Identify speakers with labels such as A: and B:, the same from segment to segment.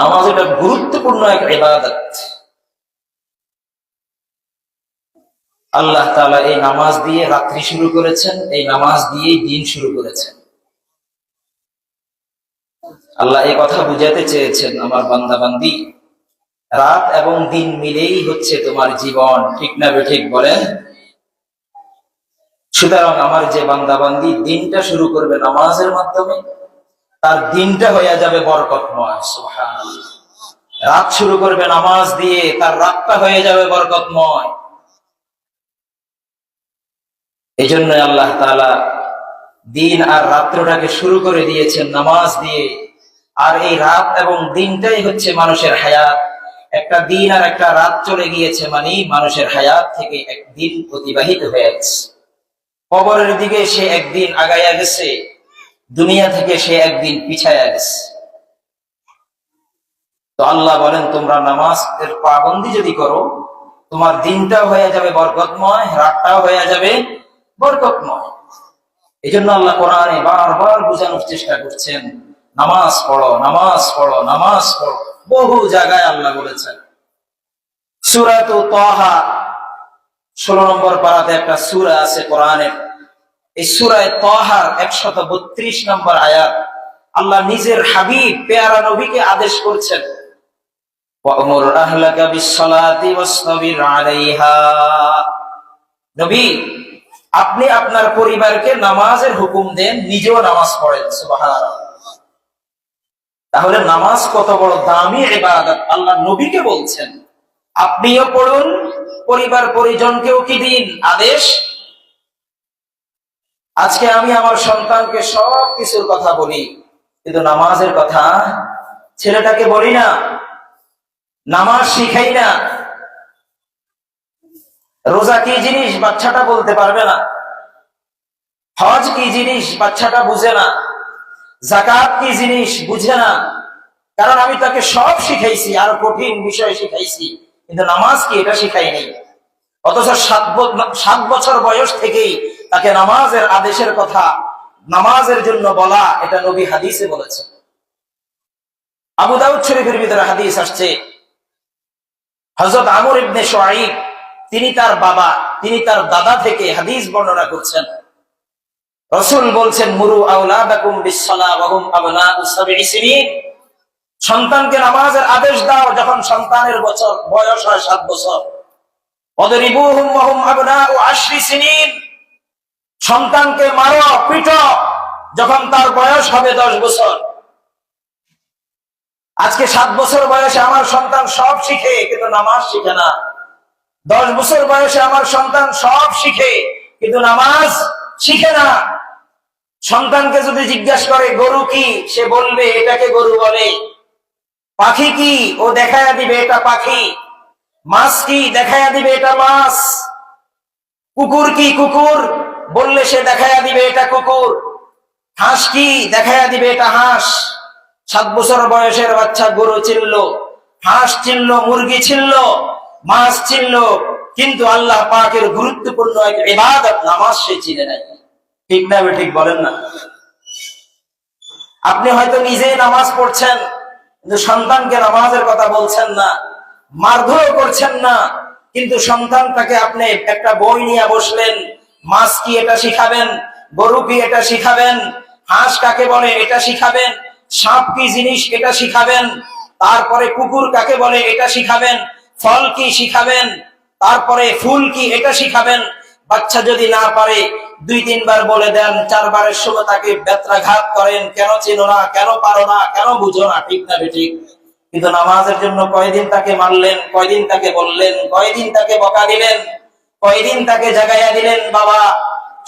A: নামাজ এটা গুরুত্বপূর্ণ এক ইবাদত। আল্লাহ তালা এই নামাজ দিয়ে রাত্রি শুরু করেছেন, এই নামাজ দিয়েই দিন শুরু করেছেন। আল্লাহ এই কথা বুঝাতে চেয়েছেন আমার বান্দা বান্দি রাত এবং দিন মিলেই হচ্ছে তোমার জীবন, ঠিক না ঠিক বলেন? সুতরাং আমার যে বান্দা বান্দি দিনটা শুরু করবে নামাজের মাধ্যমে তার দিনটা হয়ে যাবে বরকতময়, সুবহানাল্লাহ। রাত শুরু করবে নামাজ দিয়ে, তার রাতটা হয়ে যাবে বরকতময়। এই জন্য আল্লাহ তাআলা দিন আর রাত্রটাকে শুরু করে দিয়েছেন নামাজ দিয়ে। আর এই রাত এবং দিনটাই হচ্ছে মানুষের হায়াত। একটা দিন আর একটা রাত চলে গিয়েছে মানে মানুষের হায়াত থেকে একদিন অতিবাহিত হয়ে গেছে। কবরের দিকে সে একদিন আগাইয়া গেছে। দুনিয়া থেকে সে একদিন পিছায় গেছে। তো আল্লাহ বলেন, তোমরা নামাজ এর পাবন্দি যদি করো, তোমার দিনটাও হয়ে যাবে বরকতময়, রাতটাও হয়ে যাবে বরকতময়। এই জন্য আল্লাহ কোরআনে বারবার বোঝানোর চেষ্টা করছেন, নামাজ পড়ো নামাজ পড়ো নামাজ পড়ো। বহু জায়গায় আল্লাহ বলেছেন। সুরাত তহা, ষোলো নম্বর পারাতে একটা সুরা আছে কোরআনের। এই সুরায় তহার একশত বত্রিশ নম্বর আয়াত, আল্লাহ নিজের হাবিব, পেয়ারা নবীকে আদেশ করছেন। আপনি আপনার পরিবারকে নামাজের হুকুম দেন, নিজেও নামাজ পড়েন তাহলে নামাজ কত বড় দামি এবার আল্লাহ নবীকে বলছেন। আপনিও পড়ুন পরিবার পরিজনকেও কি দিন আদেশ? আজকে আমি আমার সন্তানকে সব কিছুর কথা বলি, কিন্তু নামাজের কথা ছেলেটাকে বলি না, নামাজ শিখাই না। রোজা কি জিনিস বাচ্চাটা বলতে পারবে না? হজ কি জিনিস বাচ্চাটা বুঝে না? জাকাত কি জিনিস বুঝে না? কারণ আমি তাকে সব শিখাইছি, আর কঠিন বিষয় শিখাইছি, কিন্তু নামাজ কি এটা শিখাইনি। অথচ সাত সাত বছর বয়স থেকেই তাকে নামাজের আদেশের কথা, নামাজের জন্য বলা, এটা নবী হাদিসে বলেছে। আবু দাউদ শরীফের ভিতরে হাদিস আসছে। হজরত আমর ইবনে সোয়াইব তিনি তার বাবা, তিনি তার দাদা থেকে হাদিস বর্ণনা করছেন। রসুল বলছেন, মুরু সন্তানকে নামাজের আদেশ দাও যখন সন্তানের বছর, বয়স হয় সাত বছর। সন্তানকে মারো, পিটো, যখন তার বয়স হবে দশ বছর। আজকে সাত বছর বয়সে আমার সন্তান সব শিখে, কিন্তু নামাজ শিখে না। দশ বছর বয়সে আমার সন্তান সব শিখে, কিন্তু নামাজ শিখে না। সন্তানকে যদি জিজ্ঞাসা করে, গরু কি? সে বলবে, এটাকে গরু বলে। পাখি কি? ও দেখায়া দিবে, এটা পাখি। মাছ কি? দেখায়া দিবে, এটা মাছ। কুকুর কি? কুকুর বললে সে দেখাইয়া দিবে এটা কুকুর। হাঁস কি? দেখাইয়া দিবে এটা হাঁস। সাত বছর বয়সের বাচ্চা গরু চিনল, হাঁস চিনল, মুরগি চিনল, মাছ চিনল, কিন্তু আল্লাহ পাকের গুরুত্বপূর্ণ এক ইবাদত নামাজ সে চিনে নাই। ঠিক না ঠিক বলেন না। আপনি হয়তো নিজেই নামাজ পড়ছেন, কিন্তু সন্তানকে নামাজের কথা বলছেন না মারধর করছেন না, কিন্তু সন্তানটাকে আপনি একটা বই নিয়ে বসলেন মাছ কি এটা শিখাবেন? গরু কি এটা শিখাবেন? হাঁস কাকে বলে এটা শিখাবেন? সাপ কি জিনিস এটা শিখাবেন? তারপরে কুকুর কাকে বলে এটা শিখাবেন? ফল কি শিখাবেন? তারপরে ফুল কি এটা শিখাবেন? বাচ্চা যদি না পারে, দুই তিনবার বলে দেন, চারবারের সময় তাকে ব্যত্রাঘাত করেন, কেন চিনো না, কেন পারো না, কেন বুঝো না, ঠিক না ঠিক কিন্তু নামাজের জন্য কয়দিন তাকে মারলেন, কয়দিন তাকে বললেন, কয়দিন তাকে বকা দিলেন? কয়দিন তাকে জাগাইয়া দিলেন বাবা?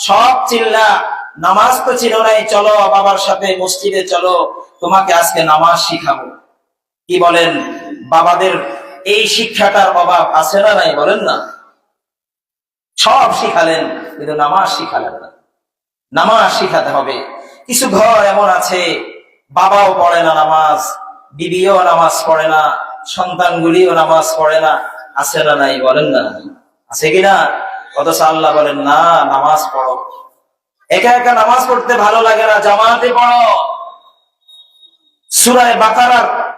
A: সব চিল্লা। নামাজ তো চিনো নাই, চলো বাবার সাথে মসজিদে চলো, তোমাকে আজকে নামাজ শিখাবো। কি বলেন? বাবাদের এই শিক্ষাটার অভাব আছে না নাই বলেন না? সব শিখালেন, কিন্তু নামাজ শিখালেন না। নামাজ শিখাতে হবে। কিছু ঘর এমন আছে, বাবাও পড়ে না নামাজ, বিবিও নামাজ পড়ে না, সন্তানগুলিও নামাজ পড়ে না, আছে না নাই বলেন না? আছে কিনা? অথচ আল্লাহ বলেন, না, নামাজ পড়ো। একা একা নামাজ পড়তে ভালো লাগে না, জামাতে পড়ো। সুরায় বাকারার